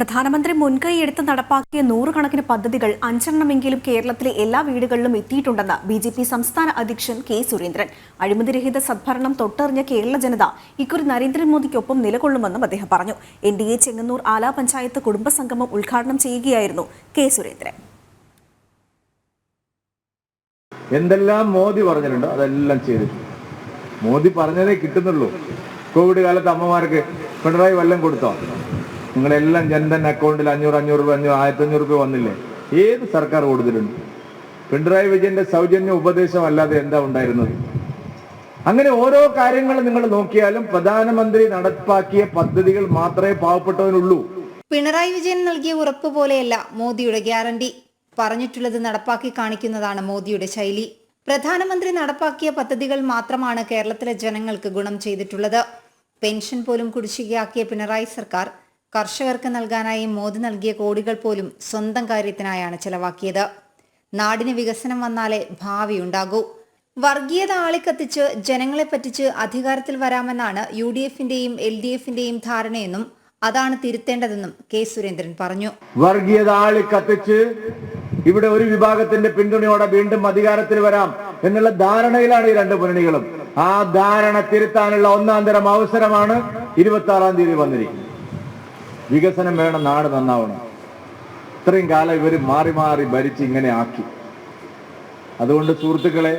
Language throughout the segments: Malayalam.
പ്രധാനമന്ത്രി മുൻകൈയെടുത്ത് നടപ്പാക്കിയ നൂറുകണക്കിന് പദ്ധതികൾ അഞ്ചെണ്ണമെങ്കിലും കേരളത്തിലെ എല്ലാ വീടുകളിലും എത്തിയിട്ടുണ്ടെന്ന് ബി ജെ പി സംസ്ഥാന അധ്യക്ഷൻ കെ സുരേന്ദ്രൻ. അഴിമതിരഹിത സദ്ഭരണം തൊട്ടറിഞ്ഞ കേരള ജനത ഇക്കുറി നരേന്ദ്രമോദിക്കൊപ്പം നിലകൊള്ളുമെന്നും അദ്ദേഹം പറഞ്ഞു. N D A Chengannur Ala panchayat കുടുംബസംഗമം ഉദ്ഘാടനം ചെയ്യുകയായിരുന്നു കെ സുരേന്ദ്രൻ. എന്തെല്ലാം മോദി പറഞ്ഞിട്ടുണ്ടോ അതെല്ലാം ചെയ്തിട്ടുണ്ട്. മോദി പറഞ്ഞതേ കിട്ടുന്നുള്ളൂ. കോവിഡ് കാലത്ത് അമ്മമാർക്ക് പിണറായി വല്ലം കൊടുത്തോ? നിങ്ങളെല്ലാം ജൻധൻ അക്കൗണ്ടിൽ അഞ്ഞൂറ് അഞ്ഞൂറ് രൂപ അഞ്ഞൂറ് ആയിരത്തി അഞ്ഞൂറ് രൂപ വന്നില്ലേ? ഏത് സർക്കാർ കൊടുത്തിട്ടുണ്ട്? പിണറായി വിജയന്റെ സൗജന്യ ഉപദേശം അല്ലാതെ എന്താ ഉണ്ടായിരുന്നത്? അങ്ങനെ ഓരോ കാര്യങ്ങൾ നിങ്ങൾ നോക്കിയാലും പ്രധാനമന്ത്രി നടപ്പാക്കിയ പദ്ധതികൾ മാത്രമേ പാവപ്പെട്ടവനുള്ളൂ. പിണറായി വിജയൻ നൽകിയ ഉറപ്പ് പോലെയല്ല മോദിയുടെ ഗ്യാരണ്ടി. പറഞ്ഞിട്ടുള്ളത് നടപ്പാക്കി കാണിക്കുന്നതാണ് മോദിയുടെ ശൈലി. പ്രധാനമന്ത്രി നടപ്പാക്കിയ പദ്ധതികൾ മാത്രമാണ് കേരളത്തിലെ ജനങ്ങൾക്ക് ഗുണം ചെയ്തിട്ടുള്ളത്. പെൻഷൻ പോലും കുടിശ്ശികയാക്കിയ പിണറായി സർക്കാർ കർഷകർക്ക് നൽകാനായി മോദി നൽകിയ കോടികൾ പോലും സ്വന്തം കാര്യത്തിനായാണ് ചെലവാക്കിയത്. നാടിന് വികസനം വന്നാലേ ഭാവിയുണ്ടാകൂ വർഗീയത ആളിക്കത്തിച്ച് ജനങ്ങളെ പറ്റിച്ച് അധികാരത്തിൽ വരാമെന്നാണ് യു ഡി എഫിന്റെയും എൽ ഡി എഫിന്റെയും ധാരണയെന്നും അതാണ് തിരുത്തേണ്ടതെന്നും കെ സുരേന്ദ്രൻ പറഞ്ഞു. വർഗീയത ആളിക്കത്തിച്ച് ഇവിടെ ഒരു വിഭാഗത്തിന്റെ പിന്തുണയോടെ വീണ്ടും അധികാരത്തിൽ വരാം എന്നുള്ള ധാരണയിലാണ് ഈ രണ്ട് മുന്നണികളും. ആ ധാരണ തിരുത്താനുള്ള ഒന്നാം തരം അവസരമാണ് ഇരുപത്തി ആറാം തീയതി വന്നിരിക്കുന്നത്. വികസനം വേണം നാട് നന്നാവണം. ഇത്രയും കാലം ഇവർ മാറി മാറി ഭരിച്ച് ഇങ്ങനെ ആക്കി. അതുകൊണ്ട് സുഹൃത്തുക്കളെ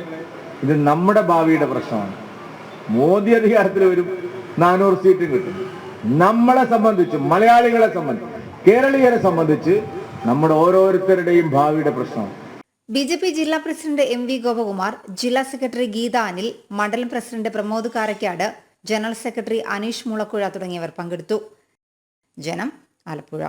ഇത് നമ്മുടെ ഭാവിയുടെ പ്രശ്നമാണ്. മോദി അധികാരത്തിൽ വരും നാനൂറ് സീറ്റും കിട്ടും. നമ്മളെ സംബന്ധിച്ച് മലയാളികളെ സംബന്ധിച്ച് കേരളീയരെ സംബന്ധിച്ച് നമ്മുടെ ഓരോരുത്തരുടെയും ഭാവിയുടെ പ്രശ്നമാണ്. ബി ജെ പി ജില്ലാ പ്രസിഡന്റ് എം വി ഗോപകുമാർ ജില്ലാ സെക്രട്ടറി ഗീത അനിൽ മണ്ഡലം president Pramod Karakkad general secretary Aneesh Mulakuzha തുടങ്ങിയവർ പങ്കെടുത്തു. ജനം ആലപ്പുഴ